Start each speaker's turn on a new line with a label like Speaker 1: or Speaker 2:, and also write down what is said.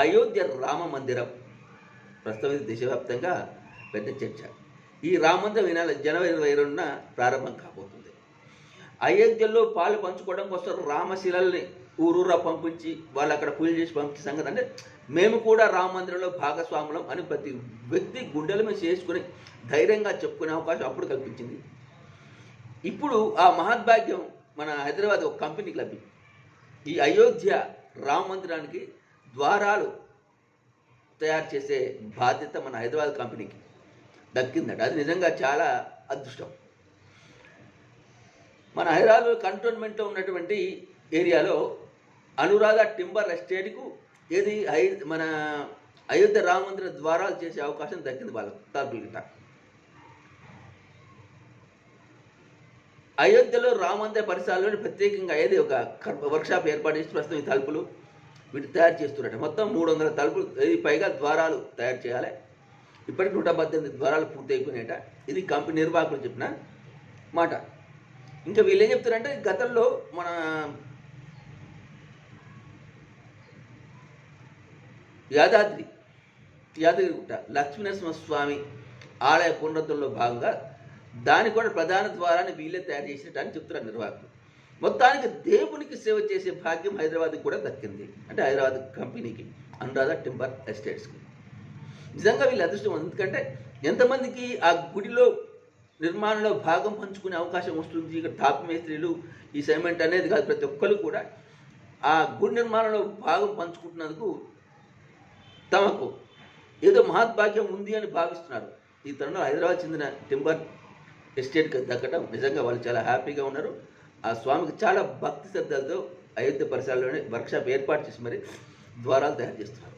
Speaker 1: అయోధ్య రామ మందిరం. ప్రస్తుతం ఇది దేశవ్యాప్తంగా పెద్ద చర్చ. ఈ రామ మందిరం జనవరి ఇరవై రెండున ప్రారంభం కాబోతుంది. అయోధ్యలో పాలు పంచుకోవడం కోసం రామశిలల్ని ఊరూరా పంపించి వాళ్ళు అక్కడ పూజ చేసి పంపించే సంగతి అంటే మేము కూడా రామ మందిరంలో భాగస్వాములం అని ప్రతి వ్యక్తి గుండెల మీద చేసుకుని ధైర్యంగా చెప్పుకునే అవకాశం అప్పుడు కల్పించింది. ఇప్పుడు ఆ మహద్భాగ్యం మన హైదరాబాద్ ఒక కంపెనీకి లభించింది. ఈ అయోధ్య రామ మందిరానికి ద్వారాలు తయారు చేసే బాధ్యత మన హైదరాబాద్ కంపెనీకి దక్కిందట. అది నిజంగా చాలా అదృష్టం. మన హైదరాబాద్ కంటోన్మెంట్లో ఉన్నటువంటి ఏరియాలో అనురాధ టింబర్ ఎస్టేట్కు ఏది హై మన అయోధ్య రామ మందిర ద్వారాలు చేసే అవకాశం దక్కింది వాళ్ళకు తలుపులకిట గిట్ట. అయోధ్యలో రామందిర పరిసరాల్లో ప్రత్యేకంగా ఏది ఒక వర్క్షాప్ ఏర్పాటు చేసి ప్రస్తుతం ఈ తలుపులు వీటి తయారు చేస్తున్నట్టు మొత్తం మూడు వందల తలుపులు ఇది పైగా ద్వారాలు తయారు చేయాలి. ఇప్పటికి నూట పద్దెనిమిది ద్వారాలు పూర్తి అయిపోయినాయట ఇది కంపెనీ నిర్వాహకులు చెప్పిన మాట. ఇంకా వీళ్ళు ఏం చెప్తారంటే గతంలో మన యాదాద్రి యాదగిరిగుట్ట లక్ష్మీనరసింహస్వామి ఆలయ పునరుద్ధరణలో భాగంగా దాని కూడా ప్రధాన ద్వారాన్ని వీళ్ళే తయారు చేసినట్టు అని చెప్తున్నారు నిర్వాహకులు. మొత్తానికి దేవునికి సేవ చేసే భాగ్యం హైదరాబాద్కి కూడా దక్కింది. అంటే హైదరాబాద్ కంపెనీకి అనురాధ టింబర్ ఎస్టేట్స్కి. నిజంగా వీళ్ళ అదృష్టం ఎందుకంటే ఎంతమందికి ఆ గుడిలో నిర్మాణంలో భాగం పంచుకునే అవకాశం వస్తుంది. ఇక్కడ టాప్ మేస్త్రీలు ఈ సెమెంట్ అనేది కాదు ప్రతి ఒక్కరు కూడా ఆ గుడి నిర్మాణంలో భాగం పంచుకుంటున్నందుకు తమకు ఏదో మహద్భాగ్యం ఉంది అని భావిస్తున్నారు. ఈ తరుణంలో హైదరాబాద్ చెందిన టింబర్ ఎస్టేట్కి దక్కడం నిజంగా వాళ్ళు చాలా హ్యాపీగా ఉన్నారు. ఆ స్వామికి చాలా భక్తి శ్రద్ధలతో అయోధ్య పరిసరాల్లోనే వర్క్షాప్ ఏర్పాటు చేసి మరి ద్వారాలు తయారు చేస్తున్నారు.